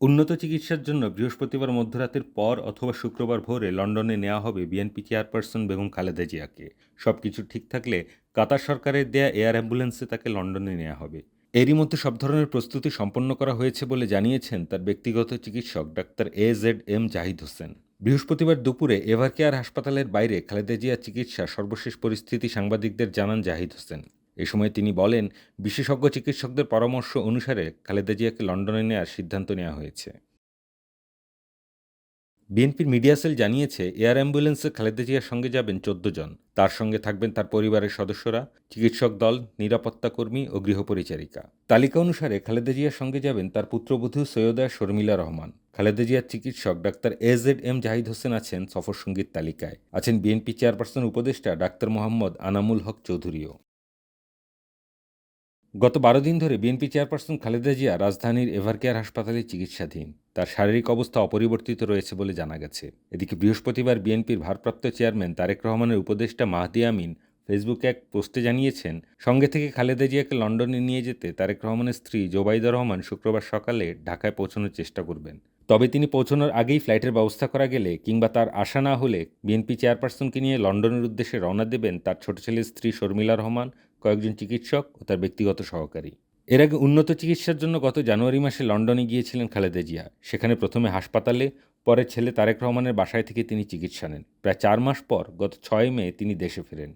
উন্নত চিকিৎসার জন্য বৃহস্পতিবার মধ্যরাতের পর অথবা শুক্রবার ভোরে লন্ডনে নেওয়া হবে বিএনপি চেয়ারপারসন বেগম খালেদা জিয়াকে। সবকিছু ঠিক থাকলে কাতার সরকারের দেয়া এয়ার অ্যাম্বুলেন্সে তাকে লন্ডনে নেওয়া হবে। এরই মধ্যে সব ধরনের প্রস্তুতি সম্পন্ন করা হয়েছে বলে জানিয়েছেন তার ব্যক্তিগত চিকিৎসক doctor A Z M Zahid Hossain. বৃহস্পতিবার দুপুরে এভারকেয়ার হাসপাতালের বাইরে খালেদা জিয়ার চিকিৎসা সর্বশেষ পরিস্থিতি সাংবাদিকদের জানান জাহিদ হোসেন। এ সময় তিনি বলেন, বিশেষজ্ঞ চিকিৎসকদের পরামর্শ অনুসারে খালেদা জিয়াকে লন্ডনে নেওয়ার সিদ্ধান্ত নেওয়া হয়েছে। বিএনপির মিডিয়া সেল জানিয়েছে, এয়ার অ্যাম্বুলেন্সে খালেদা জিয়ার সঙ্গে যাবেন চোদ্দ জন। তার সঙ্গে থাকবেন তার পরিবারের সদস্যরা, চিকিৎসক দল, নিরাপত্তা কর্মী ও গৃহপরিচারিকা। তালিকা অনুসারে খালেদা জিয়ার সঙ্গে যাবেন তার পুত্রবধূ সৈয়দা শর্মিলা রহমান। খালেদা জিয়ার চিকিৎসক doctor A Z M Zahid Hossain আছেন সফর সংগীত তালিকায়। আছেন বিএনপি চেয়ারপারসন উপদেষ্টা ডাক্তার মোহাম্মদ আনামুল হক চৌধুরীও। গত বারো দিন ধরে বিএনপি চেয়ারপারসন খালেদা জিয়া রাজধানীর এভারকেয়ার হাসপাতালে চিকিৎসাধীন। তার শারীরিক অবস্থা অপরিবর্তিত রয়েছে বলে জানা গেছে। এদিকে বৃহস্পতিবার বিএনপির ভারপ্রাপ্ত চেয়ারম্যান তারেক রহমানের উপদেষ্টা মাহদি আমিন ফেসবুকে এক পোস্টে জানিয়েছেন, সঙ্গে থেকে খালেদা জিয়াকে লন্ডনে নিয়ে যেতে তারেক রহমানের স্ত্রী জোবাইদা রহমান শুক্রবার সকালে ঢাকায় পৌঁছানোর চেষ্টা করবেন। তবে তিনি পৌঁছানোর আগেই ফ্লাইটের ব্যবস্থা করা গেলে কিংবা তার আশা না হলে বিএনপি চেয়ারপারসনকে নিয়ে লন্ডনের উদ্দেশ্যে রওনা দেবেন তার ছোট ছেলের স্ত্রী শর্মিলা রহমান কয়েকজন চিকিৎসক ও তার ব্যক্তিগত সহকারী। এর আগে উন্নত চিকিৎসার জন্য গত জানুয়ারি মাসে লন্ডনে গিয়েছিলেন খালেদা জিয়া। সেখানে প্রথমে হাসপাতালে, পরে ছেলে তারেক রহমানের বাসায় থেকে তিনি চিকিৎসা নেন। প্রায় চার মাস পর গত ছয় মে তিনি দেশে ফেরেন।